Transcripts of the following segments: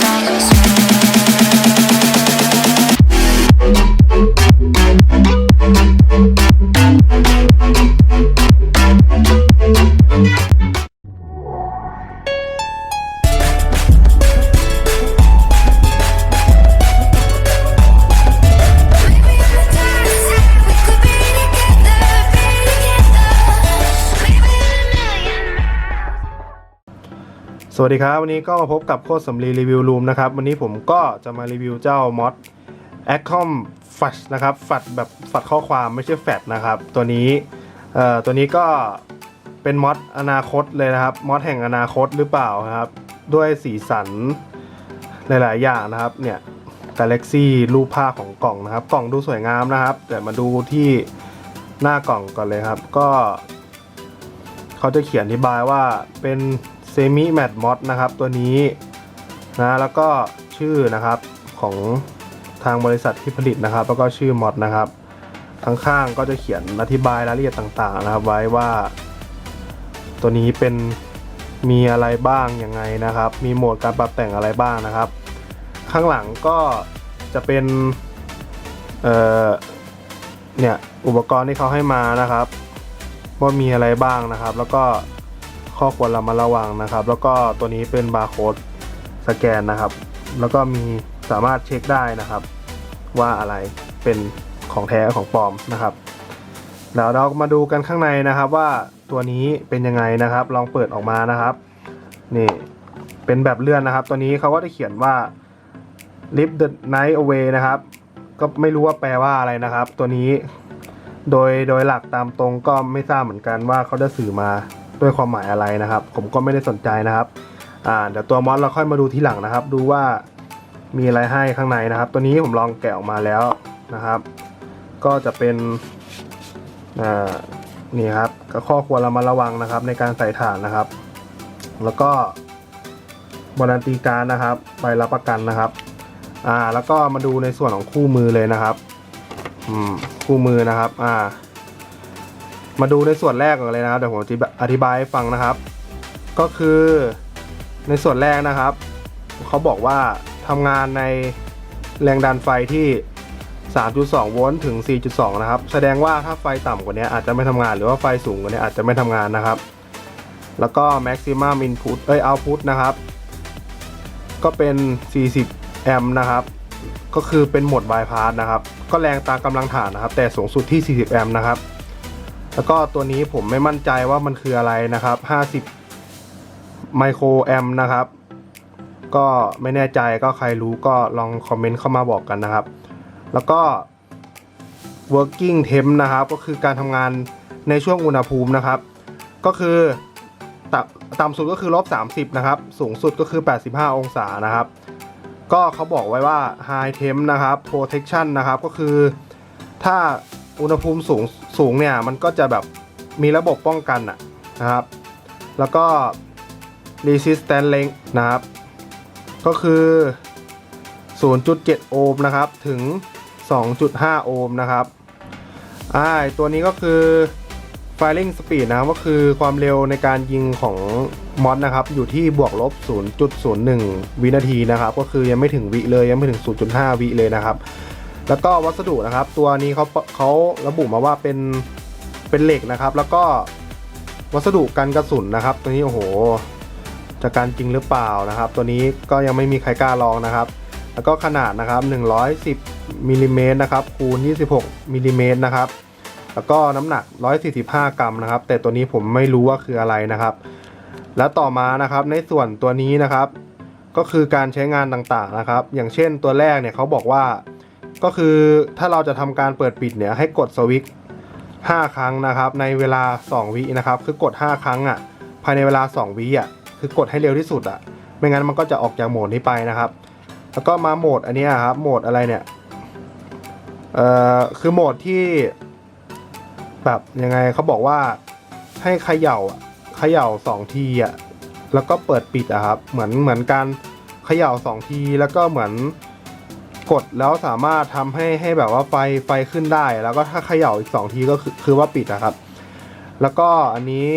ส วัสดีครับ วันนี้ก็มาพบกับโคตรสำลีรีวิวรูมนะครับ วันนี้ผมก็จะมารีวิวเจ้ามอด a c o m f a s นะครับฝัดแบบฝัดข้อความไม่ใช่แฟดนะครับ ตัวนี้เอ่อตัวนี้ก็เป็นมอดอนาคตเลยนะครับมอดแห่งอนาคตหรือเปล่าครับ ด้วยสีสันหลาย ๆ อย่างนะครับเนี่ย Galaxy รูปภาพของกล่องนะครับ กล่องดูสวยงามนะครับ แต่มาดูที่หน้ากล่องก่อนเลยครับ ก็ เขาจะเขียนอธิบายว่าเป็น เซมิแมตมอดนะครับตัวนี้นะแล้วก็ชื่อนะครับของทางบริษัทที่ผลิตนะครับ แล้วก็ชื่อมอดนะครับทางข้างก็จะเขียนอธิบายรายละเอียดต่างๆ นะครับ ไว้ว่า ตัวนี้เป็นมีอะไรบ้างยังไงนะครับ มีโหมดการปรับแต่งอะไรบ้างนะครับ ข้างหลังก็จะเป็นเอ่อเนี่ยอุปกรณ์ที่เขาให้มานะครับ ว่ามีอะไรบ้างนะครับ แล้วก็ ข้อควรระมัดระวังนะครับ แล้วก็ตัวนี้เป็นบาร์โค้ดสแกนนะครับ แล้วก็มีสามารถเช็คได้นะครับ ว่าอะไรเป็นของแท้ของปลอมนะครับเดี๋ยวเรามาดูกันข้างในนะครับว่าตัวนี้เป็นยังไงนะครับ ลองเปิดออกมานะครับนี่เป็นแบบเลื่อนนะครับ ตัวนี้เขาก็จะเขียนว่า lift the night away นะครับ ก็ไม่รู้ว่าแปลว่าอะไรนะครับ ตัวนี้โดยโดยหลักตามตรงก็ไม่ทราบเหมือนกันว่าเขาจะสื่อมา ด้วยความหมายอะไรนะครับ ผมก็ไม่ได้สนใจนะครับอ่าเดี๋ยวตัวมอสเราค่อยมาดูทีหลังนะครับ ดูว่ามีอะไรให้ข้างในนะครับ ตัวนี้ผมลองแกะออกมาแล้วนะครับ ก็จะเป็นอ่านี่ครับก็ข้อควรระมัดระวังนะครับ ในการใส่ถ่านนะครับ แล้วก็บรันตีการนะครับใบรับประกันนะครับอ่าแล้วก็มาดูในส่วนของคู่มือเลยนะครับอืมคู่มือนะครับ อ่า มาดูในส่วนแรกก่อนเลยนะครับเดี๋ยวผมอธิบายให้ฟังนะครับ ก็คือในส่วนแรกนะครับ เขาบอกว่าทำงานในแรงดันไฟที่ 3.2 โวลต์ถึง 4.2 นะครับ แสดงว่าถ้าไฟต่ำกว่านี้อาจจะไม่ทำงานหรือว่าไฟสูงกว่านี้อาจจะไม่ทำงานนะครับ แล้วก็ maximum input เอ้ย output นะครับ ก็เป็น 40 แอมป์นะครับ ก็คือเป็นโหมดบายพาสนะครับ ก็แรงตามกำลังฐานนะครับ แต่สูงสุดที่ 40 แอมป์นะครับ แล้วก็ตัวนี้ผมไม่มั่นใจว่ามันคืออะไรนะครับ 50 ไมโครแอมนะครับ ก็ไม่แน่ใจก็ใครรู้ก็ลองคอมเมนต์เข้ามาบอกกันนะครับ แล้วก็ working temp นะครับ ก็คือการทำงานในช่วงอุณหภูมินะครับ ก็คือต่ำต่ำสุดก็คือลบ 30 นะครับ สูงสุดก็คือ 85 องศานะครับ ก็เขาบอกไว้ว่า high temp นะครับ protection นะครับ ก็คือถ้า อุณหภูมิสูงสูงเนี่ยมันก็จะแบบมีระบบป้องกันอะนะครับ แล้วก็ resistance length นะครับ ก็คือ 0.7 โอห์มนะครับถึง 2.5 โอห์มนะครับอ่าตัวนี้ก็คือ firing speed นะครับก็คือความเร็วในการยิงของมอสนะครับ อยู่ที่บวกลบ 0.01 วินาทีนะครับ ก็คือยังไม่ถึงวิเลยยังไม่ถึง 0.5 วิเลยนะครับ แล้วก็วัสดุนะครับ ตัวนี้เขาเขาระบุมาว่าเป็นเป็นเหล็กนะครับ แล้วก็วัสดุกันกระสุนนะครับ ตัวนี้โอ้โหจะการจริงหรือเปล่านะครับ ตัวนี้ก็ยังไม่มีใครกล้าลองนะครับ แล้วก็ขนาดนะครับ 110มิลลิเมตรนะครับคูณ26มิลลิเมตรนะครับแล้วก็น้ำหนัก 145 กรัมนะครับ แต่ตัวนี้ผมไม่รู้ว่าคืออะไรนะครับ แล้วต่อมานะครับในส่วนตัวนี้นะครับ ก็คือการใช้งานต่างๆนะครับ อย่างเช่นตัวแรกเนี่ยเขาบอกว่า ก็คือถ้าเราจะทำการเปิดปิดเนี่ยให้กดสวิตช์5ครั้งนะครับ ในเวลา 2 วินะครับ คือกด 5 ครั้งอะ ภายในเวลา 2 วิอะ คือกดให้เร็วที่สุดอะ ไม่งั้นมันก็จะออกจากโหมดนี้ไปนะครับ แล้วก็มาโหมดอันนี้ครับ โหมดอะไรเนี่ย เอ่อ คือโหมดที่แบบยังไงเขาบอกว่าให้เขย่าอะเขย่าสองทีอะ แล้วก็เปิดปิดอะครับ เหมือนเหมือนการเขย่าสองทีแล้วก็เหมือน กดแล้วสามารถทำให้ให้แบบว่าไฟไฟขึ้นได้ แล้วก็ถ้าเขย่าอีกสองทีก็คือคือว่าปิดอะครับ แล้วก็อันนี้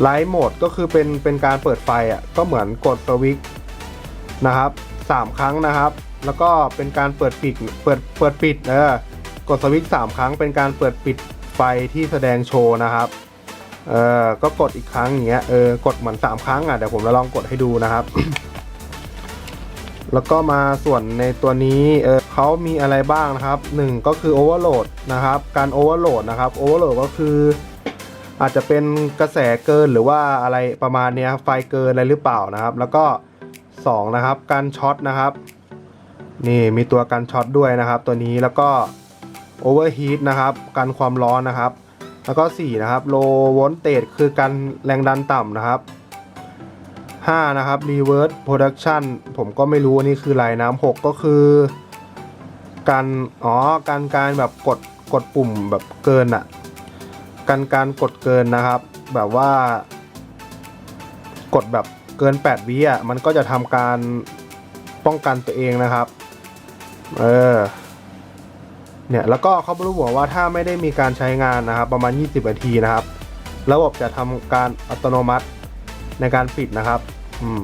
ไลท์โหมดก็คือเป็นเป็นการเปิดไฟอะก็เหมือนกดสวิตช์นะครับ3ครั้งนะครับ แล้วก็เป็นการเปิดปิดเปิดเปิดปิดเออกดสวิตช์3ครั้ง เป็นการเปิดปิดไฟที่แสดงโชว์นะครับเออก็กดอีกครั้งอย่างเงี้ยเออกดเหมือน3ครั้งอะเดี๋ยวผมจะลองกดให้ดูนะครับ แล้วก็มาส่วนในตัวนี้เออเขามีอะไรบ้างนะครับหนึ่งก็คือโอเวอร์โหลดนะครับ การโอเวอร์โหลดนะครับโอเวอร์โหลดก็คือ อาจจะเป็นกระแสเกินหรือว่าอะไรประมาณนี้ไฟเกินอะไรหรือเปล่านะครับ แล้วก็ 2 นะครับ การช็อตนะครับนี่มีตัวกันช็อตด้วยนะครับ ตัวนี้แล้วก็โอเวอร์ฮีทนะครับกันความร้อนนะครับ แล้วก็ 4 นะครับโลโวลเตจคือการแรงดันต่ำนะครับ 5 นะครับ reverse production ผมก็ไม่รู้อันนี่คืออะไรนะ6ก็คือการอ๋อการการแบบกดกดปุ่มแบบเกินอะการการกดเกินนะครับ แบบว่ากดแบบเกิน8วิอะมันก็จะทำการป้องกันตัวเองนะครับ เออเนี่ยแล้วก็เขาระบุว่าถ้าไม่ได้มีการใช้งานนะครับ ประมาณ 20นาทีนะครับ ระบบจะทำการอัตโนมัติ ในการปิดนะครับอืม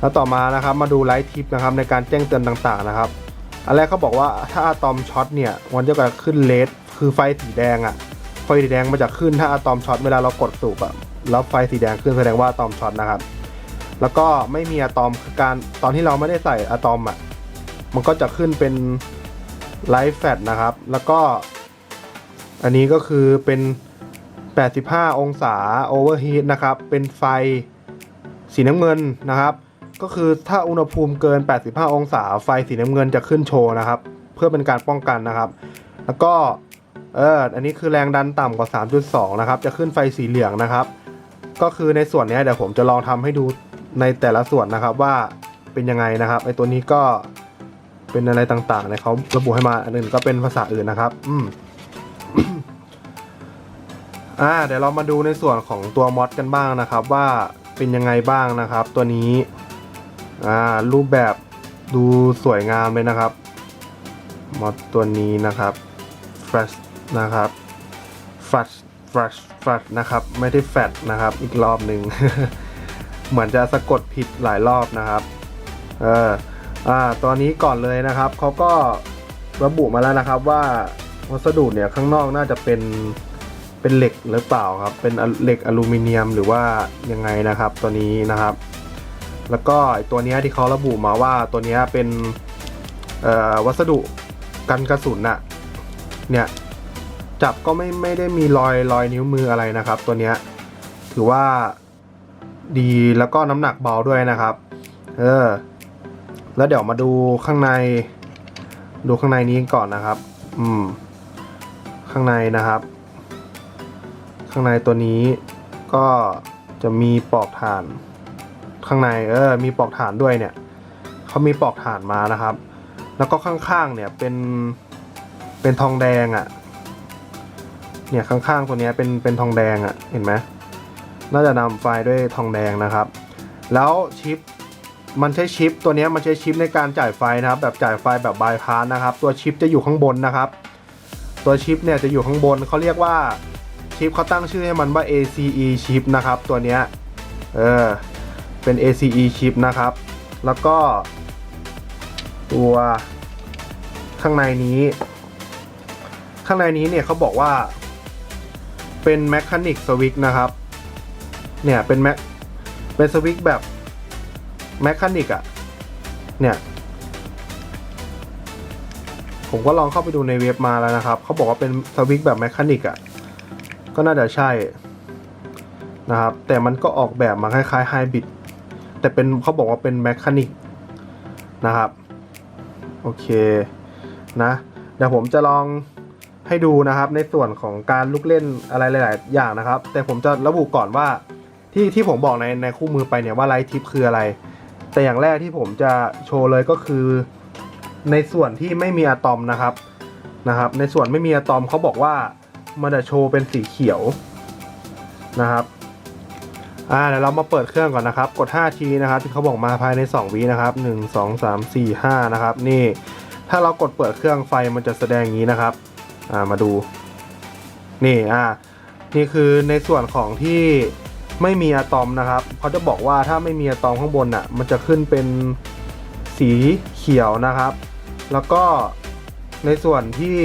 แล้วต่อมานะครับมาดูไลท์ทิปนะครับในการแจ้งเตือนต่างๆนะครับ อันแรกเขาบอกว่าถ้าอะตอมช็อตเนี่ยมันจะขึ้นเลสคือไฟสีแดงอะ่ะไฟสีแดงมันจะขึ้นถ้าอะตอมช็อตเวลาเรากดสูบอะแล้วไฟสีแดงขึ้นแสดงว่าอะตอมช็อตนะครับ แล้วก็ไม่มีอะตอมคือการตอนที่เราไม่ได้ใส่อะตอมอะ่ะมันก็จะขึ้นเป็นไลท์แฟตนะครับ แล้วก็ อันนี้ก็คือเป็น 85 องศาโอเวอร์ฮีทนะครับ เป็นไฟ สีน้ำเงินนะครับ ก็คือถ้าอุณหภูมิเกิน 85 องศาไฟสีน้ำเงินจะขึ้นโชว์นะครับ เพื่อเป็นการป้องกันนะครับ แล้วก็เอออันนี้คือแรงดันต่ำกว่า 3.2 นะครับ จะขึ้นไฟสีเหลืองนะครับ ก็คือในส่วนนี้เดี๋ยวผมจะลองทำให้ดูในแต่ละส่วนนะครับว่าเป็นยังไงนะครับไอตัวนี้ก็เป็นอะไรต่างๆนี่ยเขาระบุให้มาอันอื่นก็เป็นภาษาอื่นนะครับ อืมอ่า เดี๋ยวเรามาดูในส่วนของตัวมอดกันบ้างนะครับ ว่า เป็นยังไงบ้างนะครับ ตัวนี้อ่ารูปแบบดูสวยงามเลยนะครับมอดตัวนี้นะครับ Flash นะครับ Flash Flash Flash นะครับ ไม่ได้แฟดนะครับ อีกรอบหนึ่งเหมือนจะสะกดผิดหลายรอบนะครับ เอออ่าตัวนี้ก่อนเลยนะครับเขาก็ระบุมาแล้วนะครับว่าวัสดุเนี่ยข้างนอกน่าจะเป็น เป็นเหล็กหรือเปล่าครับ เป็นเหล็กอลูมิเนียมหรือว่ายังไงนะครับตัวนี้นะครับ แล้วก็ตัวนี้ที่เขาระบุมาว่าตัวนี้เป็นวัสดุกันกระสุนน่ะเนี่ยจับก็ไม่ไม่ได้มีรอยรอยนิ้วมืออะไรนะครับ ตัวนี้ถือว่าดีแล้วก็น้ำหนักเบาด้วยนะครับ เออ แล้วเดี๋ยวมาดูข้างใน ดูข้างในนี้ก่อนนะครับ อืม ข้างในนะครับ ข้างในตัวนี้ก็จะมีปลอกถ่าน ข้างในเออมีปลอกถ่านด้วยเนี่ยเขามีปลอกถ่านมานะครับ แล้วก็ข้างๆเนี่ยเป็นเป็นทองแดงอะ่ะเนี่ยข้างๆตัวนี้เป็นเป็นทองแดงอะ่ะเห็นไหมน่าจะนำไฟด้วยทองแดงนะครับ แล้วชิปมันใช้ชิปตัวนี้มันใช้ชิปในการจ่ายไฟนะครับ แบบจ่ายไฟแบบบายพาสนะครับ ตัวชิปจะอยู่ข้างบนนะครับ ตัวชิปเนี่ยจะอยู่ข้างบนเขาเรียกว่า ชิปเขาตั้งชื่อให้มันว่า ACE ชิปนะครับ ตัวเนี้ยเออเป็น ACE ชิปนะครับ แล้วก็ ตัวข้างในนี้ ข้างในนี้เนี่ยเขาบอกว่า เป็นแมคานิกสวิกนะครับ เนี่ยเป็นแมเป็นสวิกแบบแมคานิกอะเนี่ยผมก็ลองเข้าไปดูในเว็บมาแล้วนะครับ เขาบอกว่าเป็นสวิกแบบแมคานิกอะ ก็น่าจะใช่นะครับ แต่มันก็ออกแบบมาคล้ายๆไฮบริดแต่เป็นเขาบอกว่าเป็นแมคานิกนะครับ โอเคนะ เดี๋ยวผมจะลองให้ดูนะครับในส่วนของการลุกเล่นอะไรหลาย ๆ อย่างนะครับ แต่ผมจะระบุก่อนว่าที่ที่ผมบอกในในคู่มือไปเนี่ยว่าไลท์ทิปคืออะไร แต่อย่างแรกที่ผมจะโชว์เลยก็คือ ในส่วนที่ไม่มีอะตอมนะครับนะครับ ในส่วนไม่มีอะตอมเขาบอกว่า มันจะโชว์เป็นสีเขียวนะครับอ่าเดี๋ยวเรามาเปิดเครื่องก่อนนะครับ กด 5 ทีนะครับ ที่เขาบอกมาภายใน 2 วินะครับ 1 2 3 4 5 นะครับ นี่ ถ้าเรากดเปิดเครื่องไฟมันจะแสดงอย่างนี้นะครับ อ่า มาดู นี่ อ่า นี่คือในส่วนของที่ไม่มีอะตอมนะครับ เขาจะบอกว่าถ้าไม่มีอะตอมข้างบนอะ มันจะขึ้นเป็นสีเขียวนะครับ แล้วก็ในส่วนที่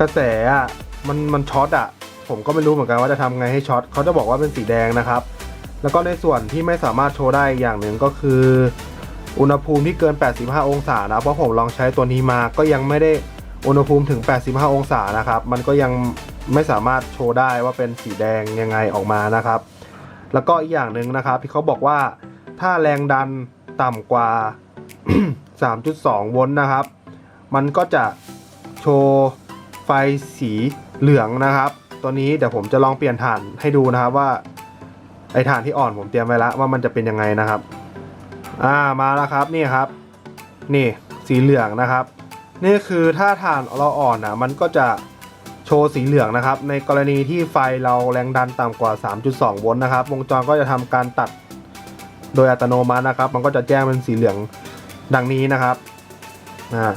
กระแสอะ มันมันช็อตอะ ผมก็ไม่รู้เหมือนกันว่าจะทำไงให้ช็อตเขาจะบอกว่าเป็นสีแดงนะครับ แล้วก็ในส่วนที่ไม่สามารถโชว์ได้อย่างหนึ่งก็คือ อุณหภูมิที่เกิน 85 องศานะเพราะผมลองใช้ตัวนี้มาก็ยังไม่ได้อุณหภูมิถึง 85 องศานะครับ มันก็ยังไม่สามารถโชว์ได้ว่าเป็นสีแดงยังไงออกมานะครับ แล้วก็อีกอย่างหนึ่งนะครับ ที่เขาบอกว่าถ้าแรงดันต่ำกว่า 3.2 โวลต์นะครับ มันก็จะโชว์ไฟสี เหลืองนะครับ ตัวนี้เดี๋ยวผมจะลองเปลี่ยนฐานให้ดูนะครับว่าไอฐานที่อ่อนผมเตรียมไว้แล้วว่ามันจะเป็นยังไงนะครับ อ่ามาแล้วครับนี่ครับ นี่สีเหลืองนะครับ นี่คือถ้าฐานเราอ่อนอะมันก็จะโชว์สีเหลืองนะครับ ในกรณีที่ไฟเราแรงดันต่ำกว่า 3.2 โวลต์นะครับ วงจรก็จะทำการตัดโดยอัตโนมัตินะครับ มันก็จะแจ้งเป็นสีเหลืองดังนี้นะครับอ่า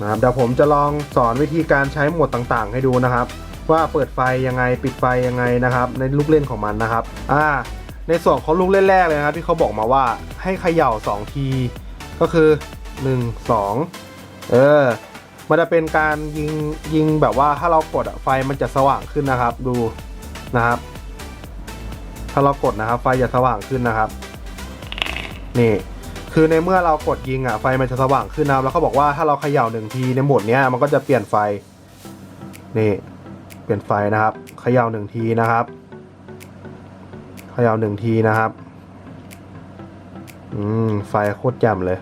นะครับเดี๋ยวผมจะลองสอนวิธีการใช้โหมดต่างๆ ให้ดูนะครับ ว่าเปิดไฟยังไงปิดไฟยังไงนะครับ ในลูกเล่นของมันนะครับอ่าในส่วนของลูกเล่นแรกเลยนะครับที่เขาบอกมาว่าให้เขย่า 2 ที ก็คือ 1 2 เออมันจะเป็นการยิงยิงแบบว่าถ้าเรากดไฟมันจะสว่างขึ้นนะครับ ดูนะครับ ถ้าเรากดนะครับ ไฟจะสว่างขึ้นนะครับ นี่ คือในเมื่อเรากดยิงอะไฟมันจะสว่างขึ้นนะครับแล้วเขาบอกว่าถ้าเราเขย่าหนึ่งทีในโหมดเนี้ยมันก็จะเปลี่ยนไฟนี่เปลี่ยนไฟนะครับเขย่าหนึ่งทีนะครับเขย่าหนึ่งทีนะครับอืมไฟโคตรแจ่มเลย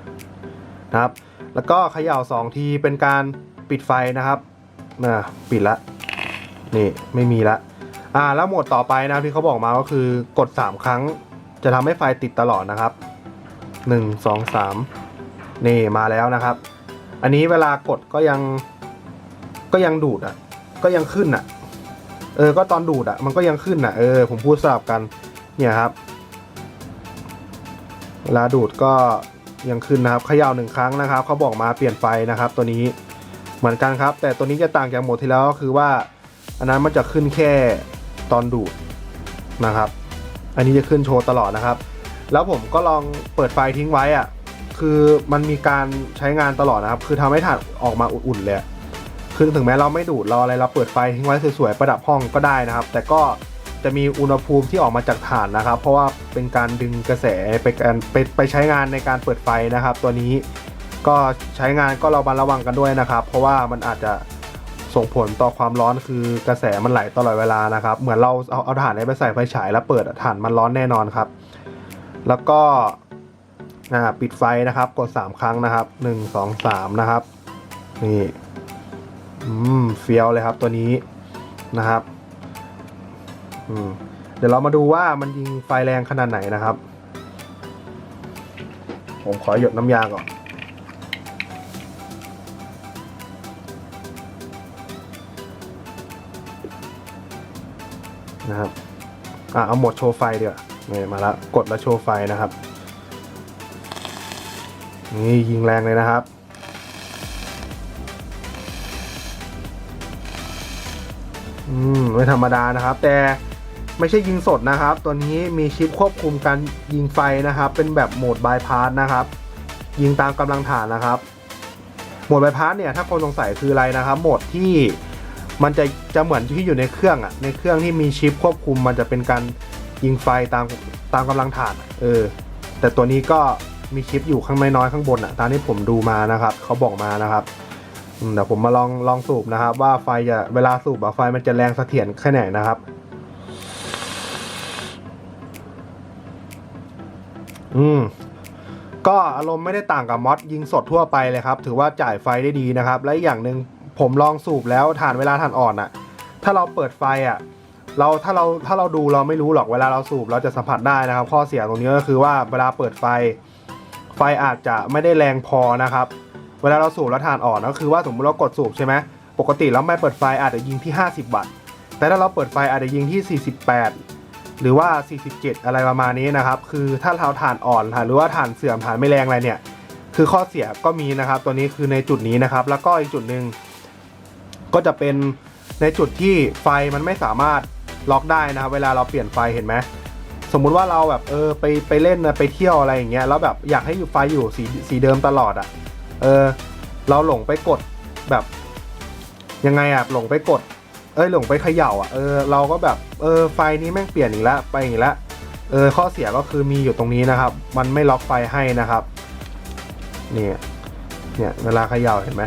นะครับ แล้วก็เขย่าสองทีเป็นการปิดไฟนะครับนะปิดละนี่ไม่มีละอ่าแล้วโหมดต่อไปนะที่เขาบอกมาก็คือกด 3 ครั้งจะทำให้ไฟติดตลอดนะครับ 1 2 3 นี่มาแล้วนะครับ อันนี้เวลากดก็ยังก็ยังดูดอะ ก็ยังขึ้นอะ เออ ก็ตอนดูดอะ มันก็ยังขึ้นอะ เออ ผมพูดสลับกัน เนี่ยครับ เวลาดูดก็ยังขึ้นนะครับเขย่าหนึ่งครั้งนะครับ เขาบอกมาเปลี่ยนไฟนะครับ ตัวนี้เหมือนกันครับ แต่ตัวนี้จะต่างจากโหมดที่แล้วก็คือว่า อันนั้นมันจะขึ้นแค่ตอนดูดนะครับ อันนี้จะขึ้นโชว์ตลอดนะครับ แล้วผมก็ลองเปิดไฟทิ้งไว้อะคือมันมีการใช้งานตลอดนะครับ คือทำให้ถ่านออกมาอุ่นๆเลย คือถึงแม้เราไม่ดูดเราอะไรเราเปิดไฟทิ้งไว้สวยๆประดับห้องก็ได้นะครับ แต่ก็จะมีอุณหภูมิที่ออกมาจากถ่านนะครับ เพราะว่าเป็นการดึงกระแสไปการไปไปใช้งานในการเปิดไฟนะครับ ตัวนี้ก็ใช้งานก็เราบันระวังกันด้วยนะครับ เพราะว่ามันอาจจะส่งผลต่อความร้อนคือกระแสมันไหลตลอดเวลานะครับ เหมือนเราเอาเอาถ่านไปใส่ไฟฉายแล้วเปิดถ่านมันร้อนแน่นอนครับ แล้วก็ปิดไฟนะครับ กด 3 ครั้งนะครับ 1 2 3 นะครับ นี่อืมเฟี้ยวเลยครับตัวนี้นะครับอืมเดี๋ยวเรามาดูว่ามันยิงไฟแรงขนาดไหนนะครับ ผมขอหยดน้ำยาก่อนนะครับ อะเอาหมดโชว์ไฟเดี๋ยว นี่มาแล้วกดแล้วโชว์ไฟนะครับ นี่ยิงแรงเลยนะครับ อืม ไม่ธรรมดานะครับ แต่ไม่ใช่ยิงสดนะครับ ตัวนี้มีชิปควบคุมการยิงไฟนะครับ เป็นแบบโหมดบายพาสนะครับ ยิงตามกำลังฐานนะครับ โหมดบายพาสเนี่ย ถ้าคนสงสัยคืออะไรนะครับ โหมดที่มันจะจะเหมือนที่อยู่ในเครื่องอะในเครื่องที่มีชิปควบคุมมันจะเป็นการ ยิงไฟตามตามกำลังฐานอะเออ แต่ตัวนี้ก็มีชิปอยู่ข้างน้อยๆข้างบนอะตามที่ผมดูมานะครับเขาบอกมานะครับอืมเดี๋ยวผมมาลองลองสูบนะครับ ว่าไฟจะเวลาสูบอะไฟมันจะแรงเสถียรแค่ไหนนะครับ อืมก็อารมณ์ไม่ได้ต่างกับมอสยิงสดทั่วไปเลยครับ ถือว่าจ่ายไฟได้ดีนะครับ และอีกอย่างหนึ่งผมลองสูบแล้วฐานเวลาฐานอ่อนอะถ้าเราเปิดไฟอะ เราถ้าเราถ้าเราดูเราไม่รู้หรอกเวลาเราสูบเราจะสัมผัสได้นะครับ ข้อเสียตรงนี้ก็คือว่าเวลาเปิดไฟ ไฟอาจจะไม่ได้แรงพอนะครับ เวลาเราสูบแล้วถ่านอ่อนก็คือว่าสมมติเรากดสูบใช่ไหมปกติเราไม่เปิดไฟอาจจะยิงที่ 50 วัตต์ แต่ถ้าเราเปิดไฟอาจจะยิงที่ 48 หรือว่า 47 อะไรประมาณนี้นะครับ คือถ้าเราถ่านอ่อนหรือว่าถ่านเสื่อมถ่านไม่แรงอะไรเนี่ย คือข้อเสียก็มีนะครับ ตัวนี้คือในจุดนี้นะครับ แล้วก็อีกจุดหนึ่งก็จะเป็นในจุดที่ไฟมันไม่สามารถ ล็อกได้นะครับเวลาเราเปลี่ยนไฟเห็นไหมสมมุติว่าเราแบบเออไปไปเล่นนะไปเที่ยวอะไรอย่างเงี้ยแล้วแบบอยากให้อยู่ไฟอยู่สีสีเดิมตลอดอะ่ะเออเราหลงไปกดแบบยังไงอะ่ะหลงไปกด เอ้ยหลงไปเขย่าอะเออเราก็แบบเออไฟนี้แม่งเปลี่ยนอีกแล้วไปอีกแล้วเออข้อเสียก็คือมีอยู่ตรงนี้นะครับ มันไม่ล็อกไฟให้นะครับนี่เนี่ยเวลาเขย่าเห็นไหม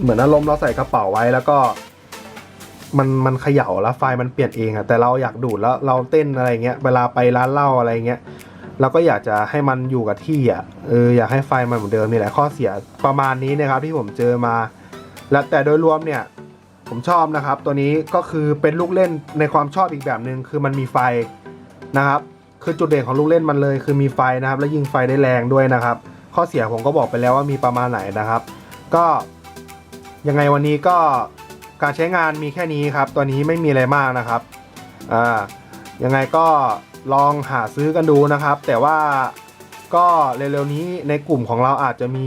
เหมือนอารมณ์เราใส่กระเป๋าไว้แล้วก็ มันมันเขย่าแล้วไฟมันเปลี่ยนเองอะแต่เราอยากดูดแล้วเราเต้นอะไรเงี้ยเวลาไปร้านเหล้าอะไรเงี้ยเราก็อยากจะให้มันอยู่กับที่อะเอออยากให้ไฟมันเหมือนเดิมนี่แหละข้อเสียประมาณนี้นะครับที่ผมเจอมา และแต่โดยรวมเนี่ยผมชอบนะครับ ตัวนี้ก็คือเป็นลูกเล่นในความชอบอีกแบบหนึ่งคือมันมีไฟนะครับ คือจุดเด่นของลูกเล่นมันเลย คือมีไฟนะครับ และยิงไฟได้แรงด้วยนะครับ ข้อเสียผมก็บอกไปแล้วว่ามีประมาณไหนนะครับ ก็ยังไงวันนี้ก็ การใช้งานมีแค่นี้ครับ ตัวนี้ไม่มีอะไรมากนะครับอ่ายังไงก็ลองหาซื้อกันดูนะครับ แต่ว่าก็เร็วๆนี้ในกลุ่มของเราอาจจะมี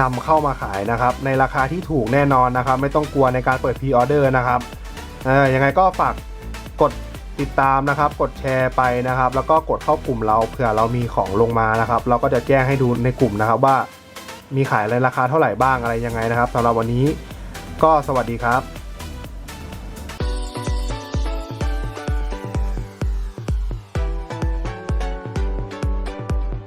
นำเข้ามาขายนะครับ ในราคาที่ถูกแน่นอนนะครับ ไม่ต้องกลัวในการเปิดพรีออเดอร์นะครับเออยังไงก็ฝากกดติดตามนะครับ กดแชร์ไปนะครับ แล้วก็กดเข้ากลุ่มเราเผื่อเรามีของลงมานะครับ เราก็จะแจ้งให้ดูในกลุ่มนะครับว่ามีขายอะไรราคาเท่าไหร่บ้างอะไรยังไงนะครับสำหรับวันนี้ก็สวัสดีครับ